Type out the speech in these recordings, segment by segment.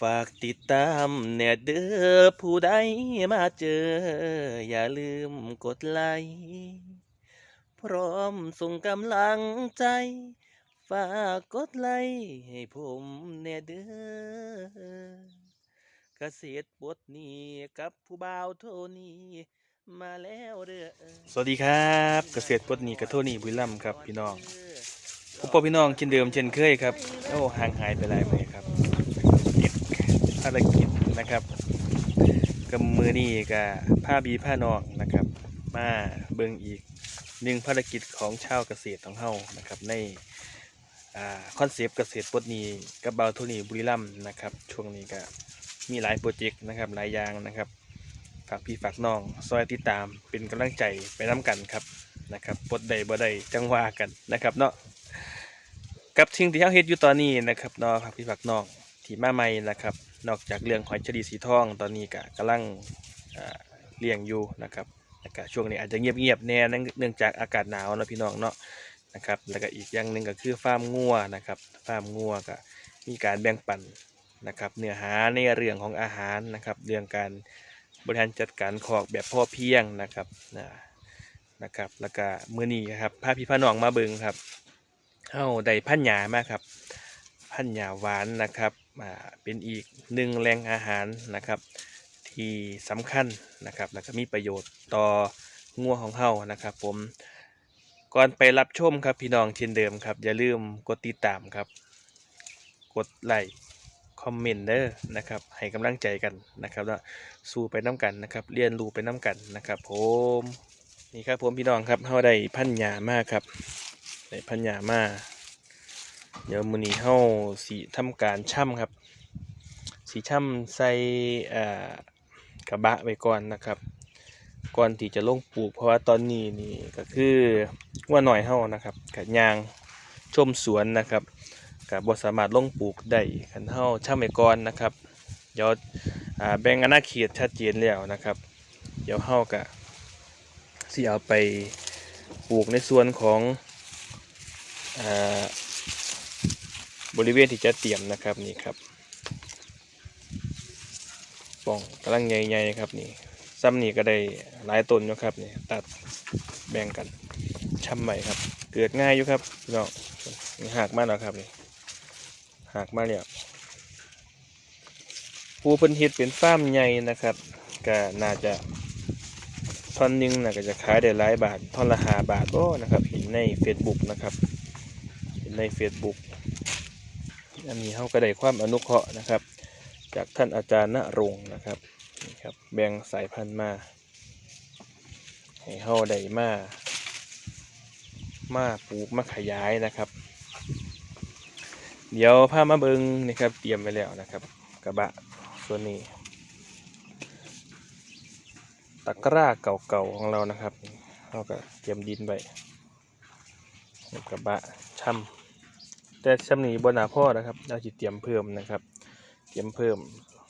ฝากติดตามแน่เด้อผู้ใดมาเจอ อย่าลืมกดไลค์พร้อมส่งกำลังใจ ฝากกดไลค์ให้ผมแน่เด้อเกษตรปลดหนี้กับผู้บ่าวโทนี่มาแล้วเด้อสวัสดีครับ เกษตรปลดหนี้กับโทนี่บุญล่ำครับพี่น้องพบพ่อพี่น้องเช่นเดิมเช่นเคยครับโอ้ห่างหายไปหลายมื้อครับติดภารกิจนะครับกับมือนี้กับผ้าบีผ้านองนะครับ มาเบิ่งอีกหนึ่งภารกิจของชาวเกษตรของเฮานะครับ ในอคอนเซปต์เกษตรปดนีกับเบาโทนี่บุรีรัมย์นะครับ ช่วงนี้ก็มีหลายโปรเจกต์นะครับหลายอย่างนะครับฝากพี่ฝากน้องซอยติดตามเป็นกำลังใจไปน้กันครับนะครับปดใดบ่ได้จังว่ากันนะครับเนาะกับทิ้งที่เฮาเฮ็ดอยู่ตอนนี้นะครับเนาะฝากพี่ฝากน้อง ที่มาใหม่นะครับ นอกจากเรื่องหอยเฉลีสีทองตอนนี้ก็กำลังเลี้ยงอยู่นะครับแล้วก็ช่วงนี้อาจจะเงียบๆแน่เนื่องเนื่องจากอากาศหนาวนะพี่น้องเนาะนะครับแล้วก็อีกอย่างหนึ่งก็คือฟาร์มงัวนะครับฟาร์มงัวก็มีการแบ่งปันนะครับเนื้อหาในเรื่องของอาหารนะครับ เรื่องการบริหารจัดการคอกแบบพ่อเพียงนะครับนะนะครับแล้วก็มือนี้ครับพาพี่พาน้องมาเบิงครับเฮาได้พันหยามาครับ พันหญ้าหวานนะครับเป็นอีกหนึ่งแหล่งอาหารนะครับ ที่สำคัญนะครับ แล้วก็มีประโยชน์ต่องัวของเฮานะครับ ผมก่อนไปรับชมครับพี่น้องเช่นเดิมครับ อย่าลืมกดติดตามครับ กดไลค์คอมเมนต์เด้อนะครับ ให้กำลังใจกันนะครับแล้วสู้ไปน้ำกันนะครับ เรียนรู้ไปน้ำกันนะครับ ผมนี่ครับผมพี่น้องครับเฮาได้พันธุ์หญ้ามากครับได้พันธุ์หญ้ามา เดี๋ยวมือนี้เฮาสิทำการช่ำครับสิช่ำใส่กระบะไว้ก่อนนะครับ ก่อนที่จะลงปลูกเพราะว่าตอนนี้นี่ก็คือว่าหน่อยเฮานะครับกับยางชมสวนนะครับก็บ่สามารถลงปลูกได้คันเฮาช่ำไว้ก่อนนะครับเดี๋ยวอ่าแบ่งอาณาเขตชัดเจนแล้วนะครับ เดี๋ยวเฮาก็สิเอาไปปลูกในส่วนของ บริเวณที่จะเตรียมนะครับนี่ครับป่องกำลังใหญ่ๆครับนี่ซ้ำนี่ก็ได้หลายต้นอยู่ครับนี่ตัดแบ่งกันช่ำใหม่ครับ เกิดง่ายอยู่ครับพี่น้องหักมาแล้วครับนี่หักมาแล้วผู้เพิ่นเฮ็ดเป็นฟามใหญ่นะครับก็น่าจะท่อนหนึงน่ะก็จะขายได้หลายบาทท่อนละห้าบาทโอ้นะครับเห็นใน Facebook นะครับเห็นใน Facebook อันนี้เขาก็ได้ความอนุเคราะห์นะครับ จากท่านอาจารย์ณรงค์นะครับนี่ครับแบ่งสายพันธุ์มาให้เขาได้มามาปลูกมาขยายนะครับ เดี๋ยวพามาเบิงนะครับเตรียมไว้แล้วนะครับ กระบะส่วนนี้ตะกร้าเก่าๆของเรานะครับเราก็เตรียมดินไว้กระบะช่ำ แต่ชำนีบนหนาพ่อนะครับเราจะเตรียมเพิ่มนะครับ เตรียมเพิ่ม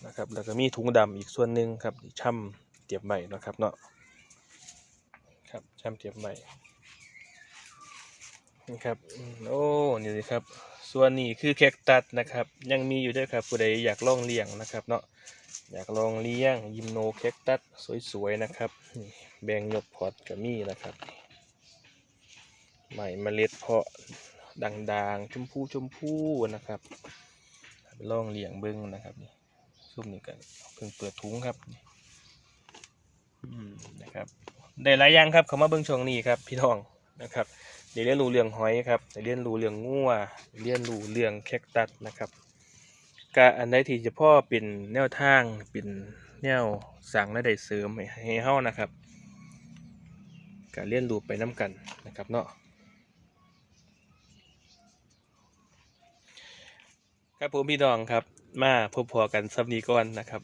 นะครับ แล้วก็มีถุงดำอีกส่วนหนึ่งครับที่ช่ำเตรียมใหม่นะครับเนาะครับช่ำเตรียมใหม่นี่ครับโอ้นี่สิครับ ส่วนนี้คือแคคตัสนะครับ ยังมีอยู่ด้วยครับผู้ใดอยากลองเลี้ยงนะครับเนาะอยากลองเลี้ยงยิมโนแคคตัสสวยๆนะครับแบ่งยกพอร์ตก็มีนะครับใหม่เมล็ดเพาะ ด่างๆชมพูชมพูนะครับไปลองเลี้ยงเบิ้งนะครับนี่ซุ่มนี่กันเพิ่งเปิดถุงครับนี่อืมนะครับได้หลายอย่างครับเขามาเบิ้งช่วงนี้ครับพี่น้องนะครับเดี๋ยวเรียนรู้เรื่องหอยครับเดี๋ยวเรียนรู้เรื่องงัวเรียนรู้เรื่องแคคตัสนะครับกะอันใดที่จะพ่อเป็นแนวทางเป็นแนวสั่งและได้เสริมให้ห้เฮานะครับการเรียนรู้ไปน้ากันนะครับเนาะ ครับผมพี่น้องครับมาพบพอกันสัปนี้ก่อนนะครับ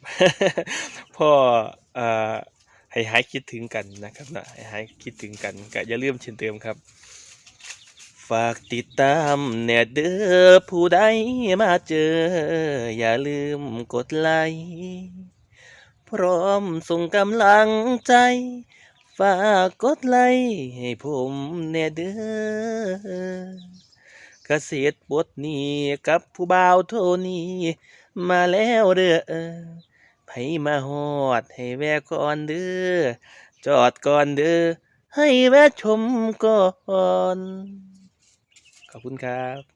พ่อเอ่อให้หายคิดถึงกันนะครับนะให้หายคิดถึงกันก็อย่าลืมเช่นเดิมครับ ฝากติดตามแน่เด้อผู้ใดมาเจอ อย่าลืมกดไลค์พร้อมส่งกำลังใจ ฝากกดไลค์ให้ผมแน่เด้อ เกษตรบทนี้กับผู้บ่าวโทนี้มาแล้วเด้อไผมาฮอด ให้แวะก่อนเด้อจอดก่อนเด้อให้แวะชมก่อน ขอบคุณครับ